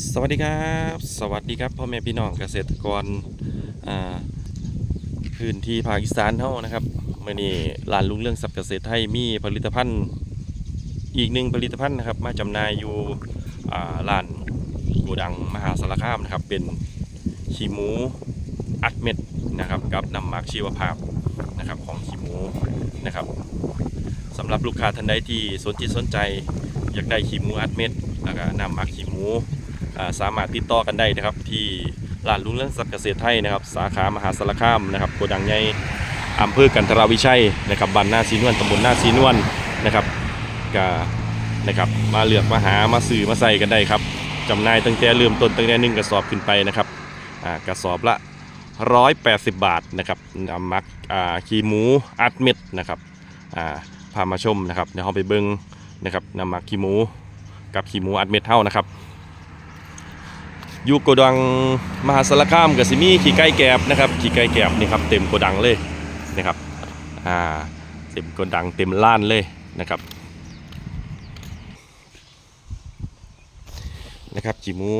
สวัสดีครับ สวัสดีครับพ่อแม่พี่น้องเกษตรกรพื้นที่ภาคอีสานเท่านะครับเมื่อนี้ลานลุงเรื่องสับเกษตรไทยมีผลิตภัณฑ์อีกหนึ่งผลิตภัณฑ์นะครับ มาจำหน่ายอยู่อ่าร้านโกดังมหาสารคามนะครับ เป็นขี้หมูอัดเม็ดนะครับกับน้ำหมักชีวภาพนะครับของขี้หมูนะครับสำหรับลูกค้าท่านใดที่สนจิตสนใจ อยากได้ขี้หมูอัดเม็ดแล้วก็น้ำหมักขี้หมู สามารถติดต่อกันได้นะครับ ที่ร้านลุงเรื่องสัตว์เกษตรไทยนะครับ สาขามหาสารคามนะครับโกดังใหญ่อำเภอกันทราวิชัยนะครับบ้านหน้าสีนวลตำบลหน้าสีนวลนะครับก็นะครับมาเลือกมาหามาซื้อมาใส่กันได้ครับจำหน่ายตั้งแต่เริ่มต้นตั้งแต่หนึ่งกระสอบขึ้นไปนะครับกระสอบละ 180 บาทนะครับนำมักขี้หมูอัดเม็ดนะครับพามาชมนะครับเดี๋ยวเราไปเบิ้งนะครับนำมักขี้หมูกับขี้หมูอัดเม็ดเท่านะครับ อยู่โกดังมหาสารคามกับสิมี่ขี่ไก่แกบนะครับขี่ไก่แกบนี่ครับเต็มโกดังเลยนะครับอ่าเต็มโกดังเต็มล้านเลยนะครับนะครับจีมู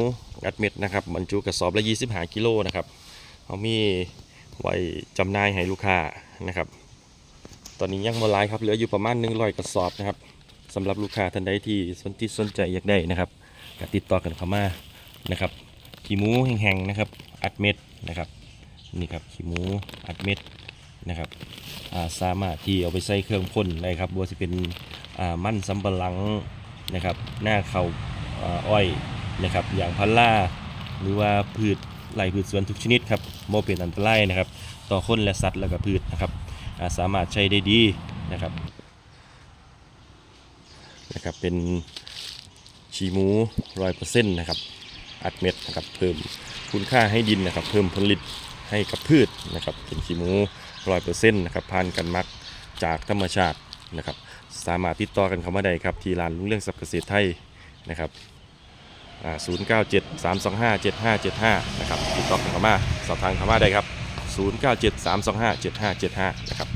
อัดเม็ดนะครับบรรจุกระสอบละ25กิโลนะครับเขามีไว้จำหน่ายให้ลูกค้านะครับ ตอนนี้ยังโมลายครับเหลืออยู่ประมาณ100กระสอบนะครับสำหรับลูกค้าท่านใดที่สนที่สนใจอยากได้นะครับติดต่อกันเข้ามานะครับ ขี้หมูแห้งๆนะครับ อัดเม็ดนะครับนี่ครับขี้หมูอัดเม็ดนะครับาสามารถที่เอาไปใส่เครื่องพ่นได้ครับบัวาสิเป็นมันสำปะหลังนะครับ หน้าเขาอ่าอ้อยนะครับ อย่างพันล่าหรือว่าพืชไร่พืชสวนทุกชนิดครับโมเป็นอันตรายนะครับ ต่อคนและสัตว์แล้วก็พืชนะครับาสามารถใช้ได้ดีนะครับนะครับเป็นชีหมูร้อยเปอร์เซ็นต์นะครับ อัดเม็ดนะครับเพิ่มคุณค่าให้ดินนะครับ เพิ่มผลิตให้กับพืชนะครับเป็นขี้หมูร้อยเปอร์เซ็นต์นะครับผ่านกันมักจากธรรมชาตินะครับ สามารถติดต่อกันเข้ามาได้ครับ ที่ร้านลุงเรื่องสับเกษตรไทยนะครับศูนย์เก้าเจ็ดสามสองห้าเจ็ดห้าเจ็ดห้านะครับติดต่อกันเข้ามาสอบทางเข้ามาได้ครับศูนย์เก้าเจ็ดสามสองห้าเจ็ดห้าเจ็ดห้านะครับ